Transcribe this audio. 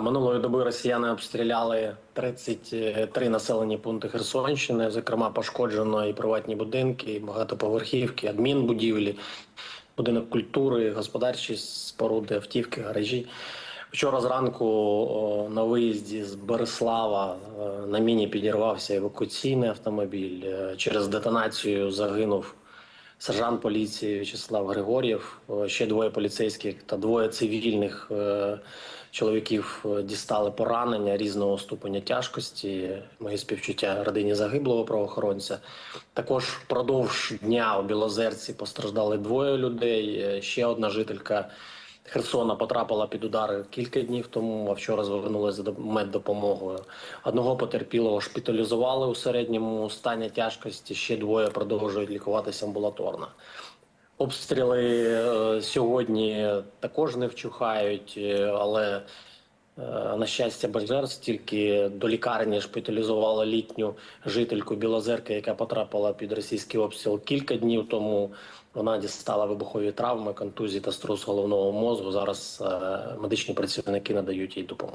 Минулої доби росіяни обстріляли 33 населені пункти Херсонщини. Зокрема, пошкоджено і приватні будинки, і багатоповерхівки, адмінбудівлі, будинок культури, господарчі споруди, автівки, гаражі. Вчора зранку на виїзді з Береслава е, на міні підірвався евакуаційний автомобіль. Е, Через детонацію загинув сержант поліції В'ячеслав Григор'єв. Е, Ще двоє поліцейських та двоє цивільних е, чоловіків е, дістали поранення різного ступеня тяжкості. Мої співчуття родині загиблого правоохоронця. Також впродовж дня у Білозерці постраждали двоє людей. Ще одна жителька. Херсона потрапила під удари кілька днів тому, а вчора звернулася за меддопомогою. Одного потерпілого шпіталізували у середньому стані тяжкості, ще двоє продовжують лікуватися амбулаторно. Обстріли е, сьогодні також не вчухають, е, але на щастя, без жертв до лікарні шпиталізувала літню жительку Білозерки, яка потрапила під російський обстріл кілька днів тому. Вона дістала вибухові травми, контузії та струс головного мозку. Зараз е, медичні працівники надають їй допомогу.